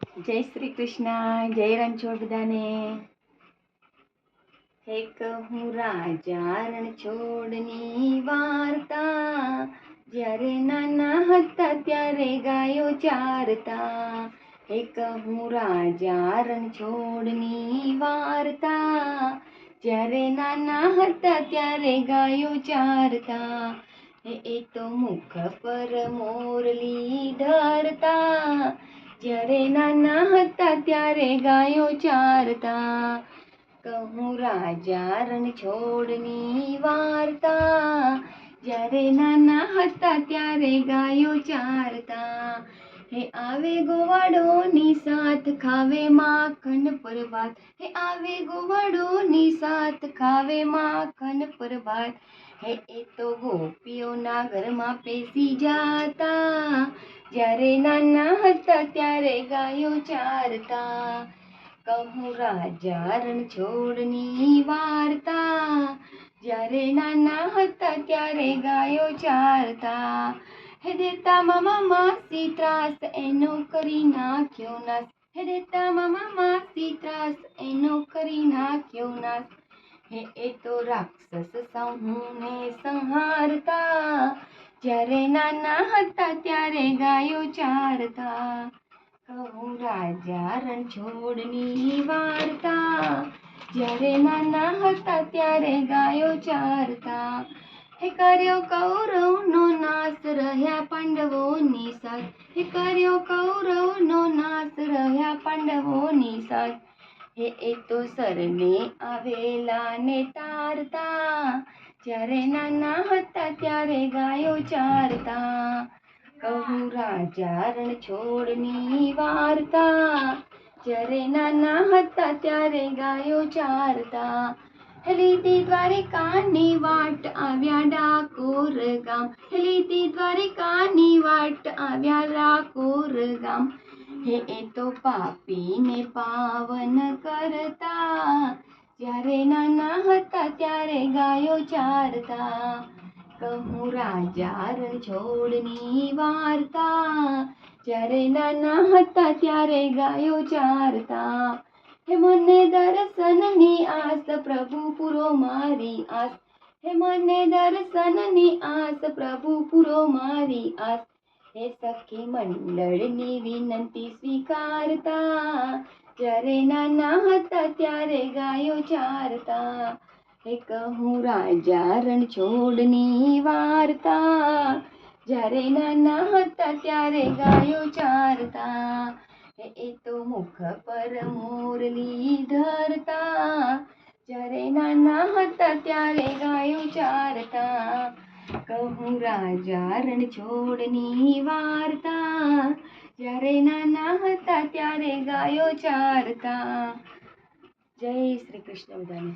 જય શ્રી કૃષ્ણ, જય રણછોડ બધાને હે કહું રાજા રણછોડની વાર્તા, જ્યારે નાના હતા ત્યારે ગાયો ચારતા. હે કહું રાજા રણછોડની વાર્તા, જ્યારે નાના હતા ત્યારે ગાયો ચારતા. એ તો મુખ પર મોરલી ધરતા જ્યારે નાના હતા ત્યારે ગાયો ચારતા. કહું રાજા રણછોડની વાર્તા. જ્યારે નાના હતા ત્યારે ગાયો ચારતા. હે આવે ગોવાડોની સાથ, ખાવે માખણ પર ભાત હે આવે ગોવાડોની સાથ, ખાવે માખણ પર ભાત હે એ તો ગોપીઓના ઘરમાં પેસી જાતા. જ્યારે નાના હતા ત્યારે ગાયો ચારતા કહું રાજા રણછોડની વાર્તા જ્યારે નાના હતા ત્યારે ગાયો ચારતા હે દેતા મામા માસી ત્રાસ એનો કરી નાખ્યો નાશ હે દેતા મામા માસી ત્રાસ એનો કરી નાખ્યો નાશ હે એ તો રાક્ષસ સહુને સંહારતા જ્યારે નાના હતા ત્યારે ગાયો ચારતા. કહું રાજા રણછોડની વાર્તા. જ્યારે નાના હતા ત્યારે ગાયો ચારતા. હે કર્યો કૌરવનો નાશ, રહ્યા પાંડવોની સાથ. હે કર્યો કૌરવનો નાશ, રહ્યા પાંડવોની સાથ. હે એ તો સરને આવેલા ને તારતા. જ્યારે નાના હતા ત્યારે ગાયો ચારતા, કહું રાજા રણછોડની વાર્તા. જ્યારે નાના હતા ત્યારે ગાયો ચારતા, લીધી દ્વારિકાની વાટ આવ્યા ડાકોર ગામ. લીધી દ્વારિકાની વાટ આવ્યા ડાકોર ગામ. હે, એ તો પાપીને પાવન કરતા. જ્યારે નાના હતા, ત્યારે ગાયો ચારતા. કહું રાજા રણછોડની વાર્તા. જ્યારે નાના હતા, ત્યારે ગાયો ચારતા. હે મને દર્શનની આસ, પ્રભુ પૂરો મારી આસ. હે મને દર્શનની આસ, પ્રભુ પૂરો મારી આસ. હે સખી મંડળની વિનંતી સ્વીકારતા. જ્યારે નાના હતા ત્યારે ગાયો ચારતા હે કહું રાજા રણછોડની વાર્તા જ્યારે નાના હતા ત્યારે ગાયો ચારતા હે એ તો મુખ પર મોરલી ધરતા જ્યારે નાના હતા ત્યારે ગાયો ચારતા કહું રાજા રણછોડની વાર્તા જ્યારે નાના હતા ત્યારે ગાયો ચારતા. જય શ્રી કૃષ્ણ બધાને.